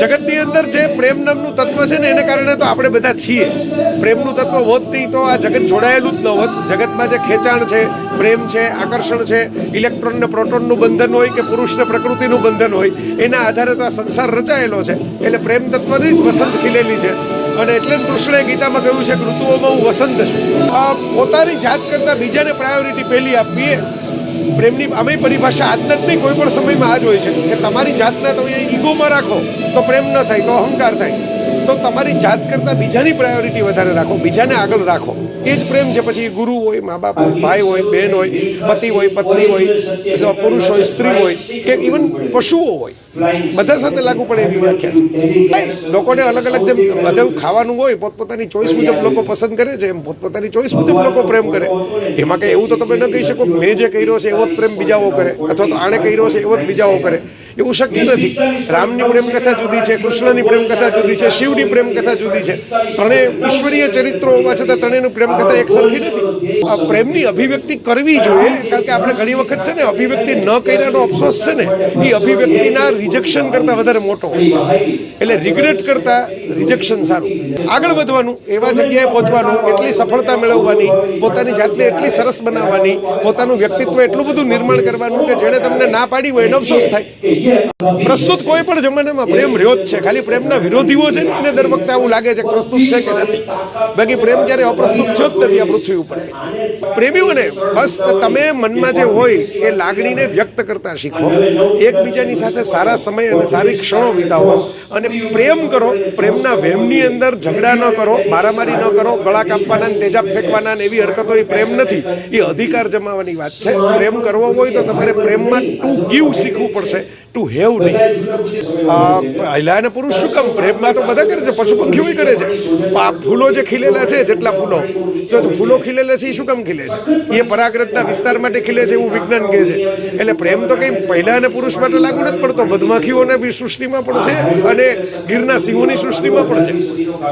જગતની અંદર જે પ્રેમ નામનું તત્વ છે ને એને કારણે તો આપણે બધા છીએ. પ્રેમનું તત્વ હોત નહીં તો આ જગત જોડાયેલું જ ન હોત. જગતમાં જે ખેંચાણ છે, પ્રેમ છે, આકર્ષણ છે, ઇલેક્ટ્રોન ને પ્રોટોનનું બંધન હોય કે પુરુષને પ્રકૃતિનું બંધન હોય, એના આધારે તો આ સંસાર રચાયેલો છે. એટલે પ્રેમ તત્વની જ વસંત ખીલેલી છે. અને એટલે જ કૃષ્ણએ ગીતામાં કહ્યું છે કે ઋતુઓમાં હું વસંત છું. પોતાની જાત કરતાં બીજાને પ્રાયોરિટી પહેલી આપવી પ્રેમની, અમે પરિભાષા આજના જ કોઈ પણ સમયમાં આ જ હોય છે કે તમારી જાતને તમે ઈગોમાં રાખો તો પ્રેમ ન થાય, તો અહંકાર થાય. તો તમારી જાત કરતાં બીજાની પ્રાયોરિટી વધારે રાખો, બીજાને આગળ રાખો. એ જ પ્રેમ છે. પછી ગુરુ હોય, મા બાપ હોય, ભાઈ હોય બહેન હોય, પતિ હોય, પત્ની હોય પુરુષ હોય, સ્ત્રી હોય, કે ઇવન પશુઓ હોય. બધા સાથે લાગુ પડે એવી વ્યાખ્યા છે. લોકોને અલગ અલગ જેમ બધું ખાવાનું હોય, પોતપોતાની ચોઈસ મુજબ લોકો પસંદ કરે છે, એમ પોતપોતાની ચોઈસ મુજબ લોકો પ્રેમ કરે. એમાં કંઈ એવું તો તમે ન કહી શકો, મેં જે કર્યો છે એવો જ પ્રેમ બીજાઓ કરે, અથવા તો આણે કર્યો છે એવો જ બીજાઓ કરે. એવું શક્ય નથી. રામની પ્રેમ કથા જુદી છે, કૃષ્ણની પ્રેમ કથા જુદી છે, શિવની પ્રેમ કથા જુદી છે. ત્રણેય ઈશ્વરીય ચરિત્રો હોવા છતાં ત્રણેયનું પ્રેમ કથા એક સરખી નથી. પ્રેમની અભિવ્યક્તિ કરવી જોઈએ, કારણ કે આપણે ઘણી વખત છે ને અભિવ્યક્તિ ન કર્યાનો અફસોસ છે ને, એ અભિવ્યક્તિના રિજેક્શન કરતાં વધારે મોટો હોય છે. એટલે રિગ્રેટ કરતાં રિજેક્શન સારું. આગળ વધવાનું, એવા જગ્યાએ પહોંચવાનું, એટલી સફળતા મેળવવાની, પોતાની જાતને એટલી સરસ બનાવવાની, પોતાનું વ્યક્તિત્વ એટલું બધું નિર્માણ કરવાનું કે જેણે તમને ના પાડી હોય એનો અફસોસ થાય. પ્રસ્તુત કોઈ પણ જમાનામાં પ્રેમ રહ્યો જ છે. ખાલી પ્રેમના વિરોધીઓ છે ને દર વખતે આવું લાગે છે પ્રસ્તુત છે કે નથી. બાકી પ્રેમ ક્યારે અપ્રસ્તુત થયો જ નથી આ પૃથ્વી ઉપરથી. પ્રેમીઓને બસ તમે મનમાં જે હોય એ લાગણીને વ્યક્ત કરતા શીખો. એકબીજાની સાથે સારા સમય અને સારી ક્ષણો વિતાવો અને પ્રેમ કરો. પ્રેમના વહેમની અંદર ઝઘડા ન કરો, મારામારી ન કરો, ગળા કાપવાના ને તેજાબ ફેંકવાના એવી હરકતો, એ પ્રેમ નથી. એ અધિકાર જમાવવાની વાત છે. પ્રેમ કરવો હોય તો તમારે પ્રેમમાં ટુ ગીવ શીખવું પડશે. ટુ હેવ નહીં. આ મહિલા અને પુરુષ શું કામ? પ્રેમમાં તો બધા કરે છે, પશુ પંખીઓ કરે છે. આ ફૂલો જે ખીલેલા છે, જેટલા ફૂલો. જો ફૂલો ખીલેલા છે શું કામ ખીલે છે? એ પરાગરજના વિસ્તાર માટે ખીલે છે એવું વિજ્ઞાન કહે છે. એટલે પ્રેમ તો કંઈ મહિલા અને પુરુષ માટે લાગુ નથી પડતો. મધમાખીઓને બી સૃષ્ટિમાં પણ છે અને ગીરના સિંહોની સૃષ્ટિમાં પણ છે.